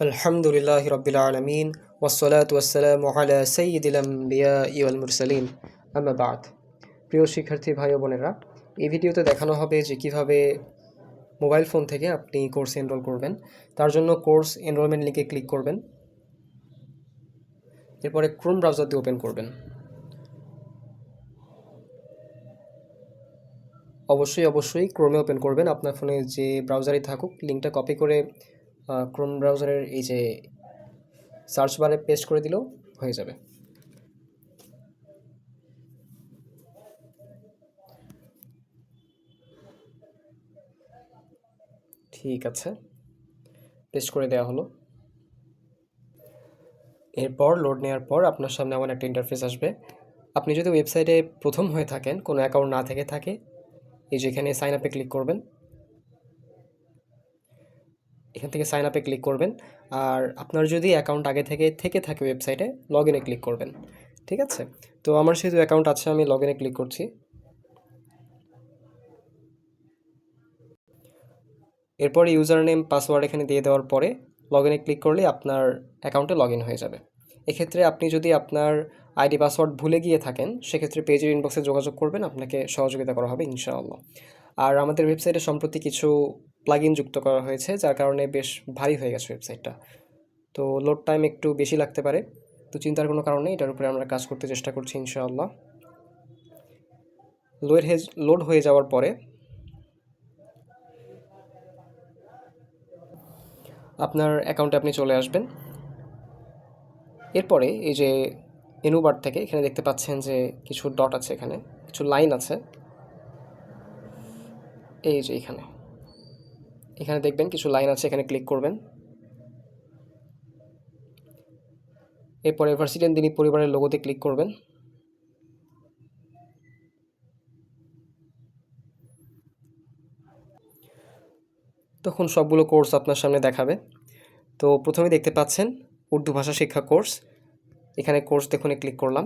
আলহামদুলিল্লাহ রবিল আলমিন ওসলাত ওসালাম আলা সঈদুল আম্বিয়া ইউল মুরসালিম আমাবাদ প্রিয় শিক্ষার্থী ভাই ও বোনেরা, এই ভিডিওতে দেখানো হবে যে কীভাবে মোবাইল ফোন থেকে আপনি কোর্স এনরোল করবেন, তার জন্য কোর্স এনরোলমেন্ট লিঙ্কে ক্লিক করবেন, এরপরে ক্রোম ব্রাউজারটি ওপেন করবেন। অবশ্যই অবশ্যই ক্রোমে ওপেন করবেন, আপনার ফোনে যে ব্রাউজারই থাকুক, লিঙ্কটা কপি করে ক্রোম ব্রাউজারের এই যে সার্চ বারে পেস্ট করে দিলেও হয়ে যাবে। ঠিক আছে। পেস্ট করে দেওয়া হলো। এরপর লোড নেওয়ার পর আপনার সামনে এমন একটা ইন্টারফেস আসবে। আপনি যদি ওয়েবসাইটে প্রথম হয়ে থাকেন, কোনো অ্যাকাউন্ট না থেকে থাকে, এই যে এখানে সাইন আপে ক্লিক করবেন এখান থেকে সাইন আপে ক্লিক করবেন। আর আপনার যদি অ্যাকাউন্ট আগে থেকে থেকে থাকে ওয়েবসাইটে লগ ইনে ক্লিক করবেন। ঠিক আছে? তো আমার সেহেতু অ্যাকাউন্ট আছে, আমি লগ ইনে ক্লিক করছি। এরপর ইউজার নেম পাসওয়ার্ড এখানে দিয়ে দেওয়ার পরে লগ ইনে ক্লিক করলে আপনার অ্যাকাউন্টে লগ হয়ে যাবে। এক্ষেত্রে আপনি যদি আপনার আইডি পাসওয়ার্ড ভুলে গিয়ে থাকেন, সেক্ষেত্রে পেজের ইনবক্সে যোগাযোগ করবেন। আপনাকে সহযোগিতা করা হবে, ইনশাআল্লাহ। আর আমাদের ওয়েবসাইটে সম্প্রতি কিছু প্লাগ যুক্ত করা হয়েছে, যার কারণে বেশ ভারী হয়ে গেছে ওয়েবসাইটটা তো লোড টাইম একটু বেশি লাগতে পারে, তো চিন্তার কোনো কারণ এটার উপরে আমরা কাজ করতে চেষ্টা করছি ইনশাআল্লাহ। লোয়ের হেজ লোড হয়ে যাওয়ার পরে আপনার অ্যাকাউন্টে আপনি চলে আসবেন। এরপরে এই যে এনুবার থেকে এখানে দেখতে পাচ্ছেন যে কিছু ডট আছে এখানে, কিছু লাইন আছে। এই যে এখানে। এখানে দেখবেন কিছু লাইন আছে, এখানে ক্লিক করবেন। এরপরে ভার্সিটেন দিনী পরিবারের লোগোতে ক্লিক করবেন। তখন সবগুলো কোর্স আপনার সামনে দেখাবে। তো প্রথমে দেখতে পাচ্ছেন উর্দু ভাষা শিক্ষা কোর্স এখানে কোর্স দেখুনে ক্লিক করলাম।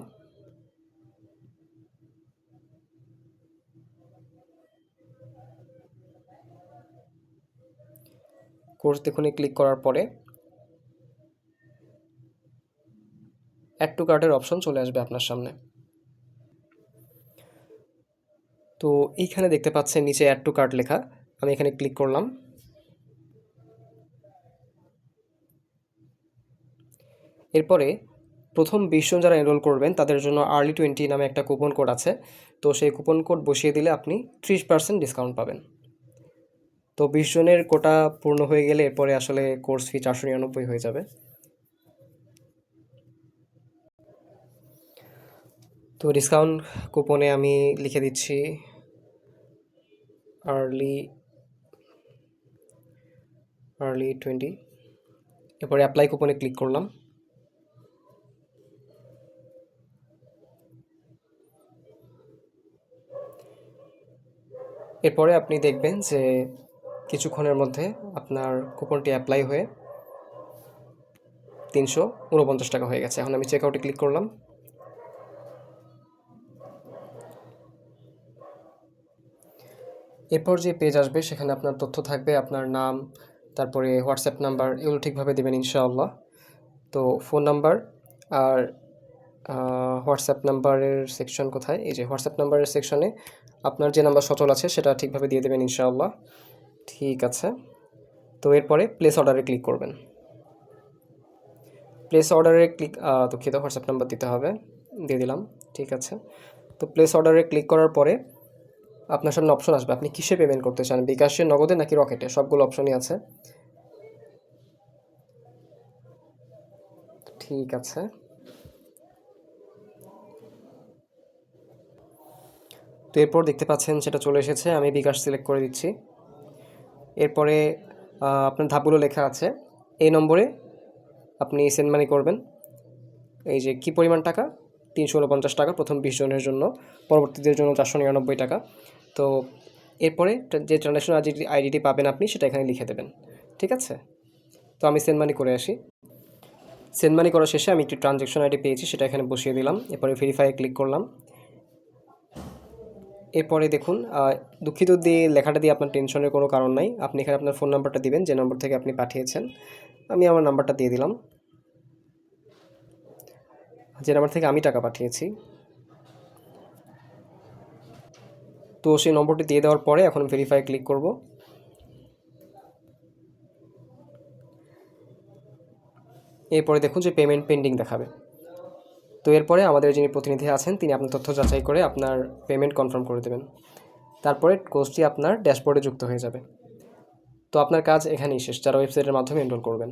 কোর্স দেখুন ক্লিক করার পরে অ্যাড টু কার্টের অপশন চলে আসবে আপনার সামনে। তো এইখানে দেখতে পাচ্ছেন নিচে অ্যাড টু কার্ট লেখা, আমি এখানে ক্লিক করলাম। এরপরে প্রথম বিশ জন যারা এনরোল করবেন, তাদের জন্য আর্লি টোয়েন্টি নামে একটা কুপন কোড আছে। তো সেই কুপন কোড বসিয়ে দিলে আপনি ত্রিশ পার্সেন্ট ডিসকাউন্ট পাবেন। তো বিশ জনের কোটা পূর্ণ হয়ে গেলে এরপরে আসলে কোর্স ফি চারশো নিরানব্বই হয়ে যাবে। তো ডিসকাউন্ট কুপনে আমি লিখে দিচ্ছি আর্লি আর্লি টোয়েন্টি এরপরে অ্যাপ্লাই কুপনে ক্লিক করলাম। এরপরে আপনি দেখবেন যে কিছুক্ষণের মধ্যে আপনার কুপনটি অ্যাপ্লাই হয়ে তিনশো উনপঞ্চাশ টাকা হয়ে গেছে। এখন আমি চেক আউটে ক্লিক করলাম। এরপর যে পেজ আসবে, সেখানে আপনার তথ্য থাকবে, আপনার নাম, তারপরে হোয়াটসঅ্যাপ নাম্বার এগুলো ঠিকভাবে দেবেন ইনশাআল্লাহ। তো ফোন নাম্বার আর হোয়াটসঅ্যাপ নাম্বারের সেকশন কোথায়? এই যে হোয়াটসঅ্যাপ নাম্বারের সেকশনে আপনার যে নাম্বার সচল আছে, সেটা ঠিকভাবে দিয়ে দেবেন ইনশাআল্লাহ। ঠিক আছে। তো এরপরে প্লেস অর্ডারে ক্লিক করবেন। প্লেস অর্ডারে ক্লিক দুঃখিত হোয়াটসঅ্যাপ নাম্বার দিতে হবে। দিয়ে দিলাম, ঠিক আছে। তো প্লেস অর্ডারে ক্লিক করার পরে আপনার সামনে অপশন আসবে। আপনি কিসে পেমেন্ট করতে চান? বিকাশে, নগদে নাকি রকেটে সবগুলো অপশনই আছে। ঠিক আছে। তো এরপর দেখতে পাচ্ছেন, সেটা চলে এসেছে। আমি বিকাশ সিলেক্ট করে দিচ্ছি। এরপরে আপনার ধাপগুলো লেখা আছে। এই নম্বরে আপনি সেন্ড মানি করবেন। এই যে, কি পরিমাণ টাকা? তিনশো উনপঞ্চাশ টাকা, প্রথম বিশ জনের জন্য। পরবর্তীদের জন্য চারশো নিরানব্বই টাকা। তো, এরপরে যে ট্রানজ্যাকশন আইডি আইডিটি পাবেন আপনি, সেটা এখানে লিখে দেবেন। ঠিক আছে? তো আমি সেন্ড মানি করে আসি। সেন্ড মানি করা শেষে আমি একটি ট্রানজ্যাকশন আইডি পেয়েছি, সেটা এখানে বসিয়ে দিলাম। এরপরে ভেরিফাই ক্লিক করলাম। এরপরে দেখুন দুঃখিত দিয়ে লেখাটা দিয়ে আপনার টেনশনের কোনো কারণ নাই, আপনি এখানে আপনার ফোন নাম্বারটা দিবেন, যে নম্বর থেকে আপনি পাঠিয়েছেন। আমি আমার নাম্বারটা দিয়ে দিলাম। যে নাম্বার থেকে আমি টাকা পাঠিয়েছি। তো সেই নম্বরটি দিয়ে দেওয়ার পরে এখন ভেরিফাই ক্লিক করব। এরপরে দেখুন যে পেমেন্ট পেন্ডিং দেখাবে। তো এরপরে আমাদের যিনি প্রতিনিধি আছেন, তিনি আপনার তথ্য যাচাই করে আপনার পেমেন্ট কনফার্ম করে দেবেন। তারপরে কোর্সটি আপনার ড্যাশবোর্ডে যুক্ত হয়ে যাবে। তো আপনার কাজ এখানেই শেষ, যারা ওয়েবসাইটের মাধ্যমে এনরোল করবেন,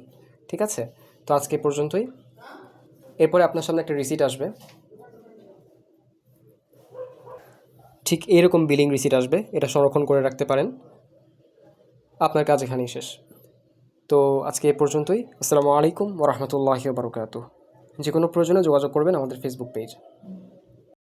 ঠিক আছে? তো আজকে পর্যন্তই। এরপরে আপনার সামনে একটা রিসিট আসবে। ঠিক এরকম বিলিং রিসিট আসবে, এটা সংরক্ষণ করে রাখতে পারেন। আপনার কাজ এখানেই শেষ। তো আজকে এ পর্যন্তই। আসসালামু আলাইকুম ওরহমতুল্লাহি বারকাত যে কোনো প্রয়োজনে যোগাযোগ করবেন আমাদের ফেসবুক পেজ